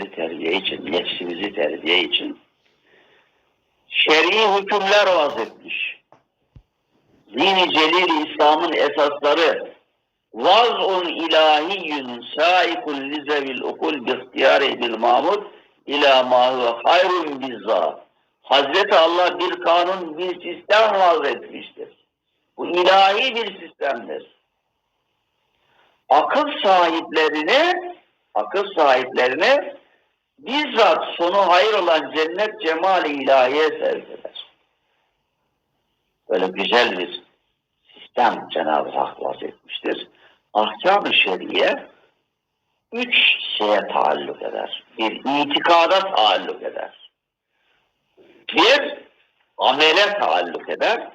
terbiye için, nefsimizi terbiye için şer'i hükümler vaz etmiş. Dini celil İslam'ın esasları vaz'un ilahiyyün saikun lizevil ukul bihtiyari bil mamud ila ma huve hayrun bizza. Hazreti Allah bir kanun, bir sistem vaz etmiştir. Bu ilahi bir sistemdir. Akıl sahiplerini, akıl sahiplerini bizzat sonu hayır olan cennet cemali ilahiye sevk eder. Böyle güzel bir sistem Cenab-ı Hak etmiştir. Ahkam-ı şeriye üç şeye taalluk eder. Bir itikada taalluk eder. Bir amele taalluk eder.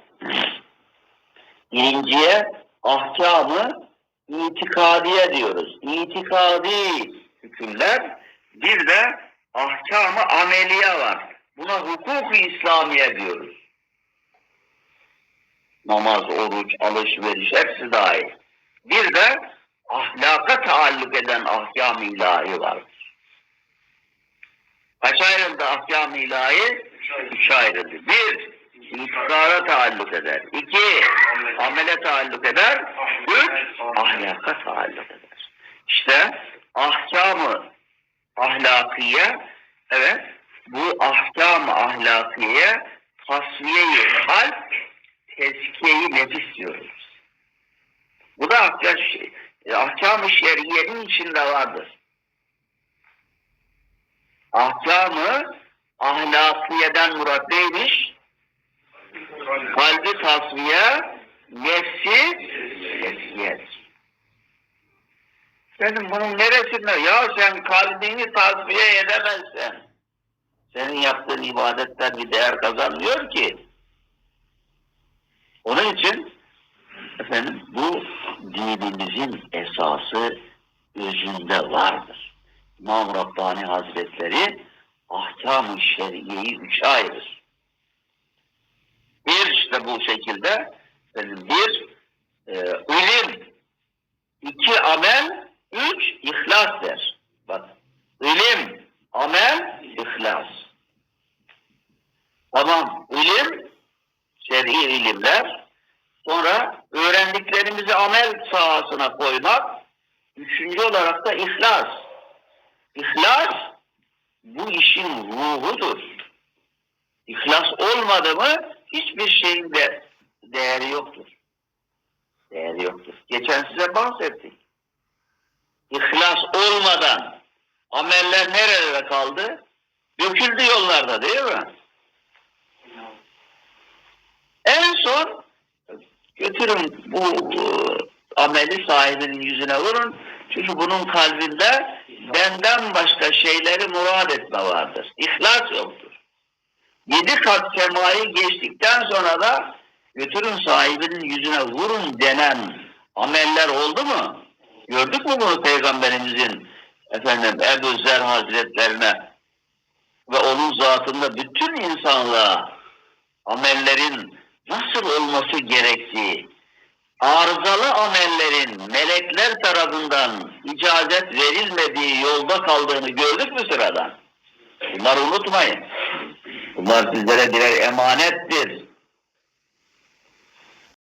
Birinciye ahkamı itikadiye diyoruz. İtikadi hükümler bir de ahkamı ameliye var. Buna hukuk-u İslamiye diyoruz. Namaz, oruç, alışveriş hepsi dahil. Bir de ahlaka taalluk eden ahkam-ı ilahi vardır. Kaç ayrıldı ahkam-ı ilahi? Üç ayrıldı. Bir, itikara taalluk eder. İki, amele taalluk eder. Üç, ahlaka taalluk eder. İşte ahlakiye, evet, bu ahkam-ı ahlakiye tasfiye-i kalp, tezkiye-i nefis diyoruz. Bu da ahkam, ahkam-ı şeriyenin içinde vardır. Ahkamı ahlakiyeden murat neymiş? Kalbi tasfiye, nefsi Senin bunun neresinde? Ya sen kalbini tasfiye edemezsen. Senin yaptığın ibadetten bir değer kazanmıyor ki. Onun için efendim bu dinimizin esası özünde vardır. İmam Rabbani Hazretleri ahkam-ı şeriyeyi üçe ayırır. Bir işte bu şekilde efendim, bir e, ilim, iki amel, üç ihlas der. Bak ilim, amel, ihlas. Tamam ilim, şer'i ilimler, sonra öğrendiklerimizi amel sahasına koymak, üçüncü olarak da ihlas. İhlas bu işin ruhudur. İhlas olmadı mı hiçbir şeyin de değeri yoktur. Değeri yoktur. Geçen size bahsettik. İhlas olmadan ameller nerelere kaldı? Döküldü yollarda değil mi? En son götürün bu e, ameli sahibinin yüzüne vurun. Çünkü bunun kalbinde benden başka şeyleri murad etme vardır. İhlas yoktur. Yedi kat semayı geçtikten sonra da götürün sahibinin yüzüne vurun denen ameller oldu mu? Gördük mü bunu Peygamberimizin efendim Ebu Zer Hazretlerine ve onun zatında bütün insanlığa amellerin nasıl olması gerektiği, arızalı amellerin melekler tarafından icazet verilmediği yolda kaldığını gördük mü sıradan? Bunları unutmayın. Bunlar sizlere birer emanettir.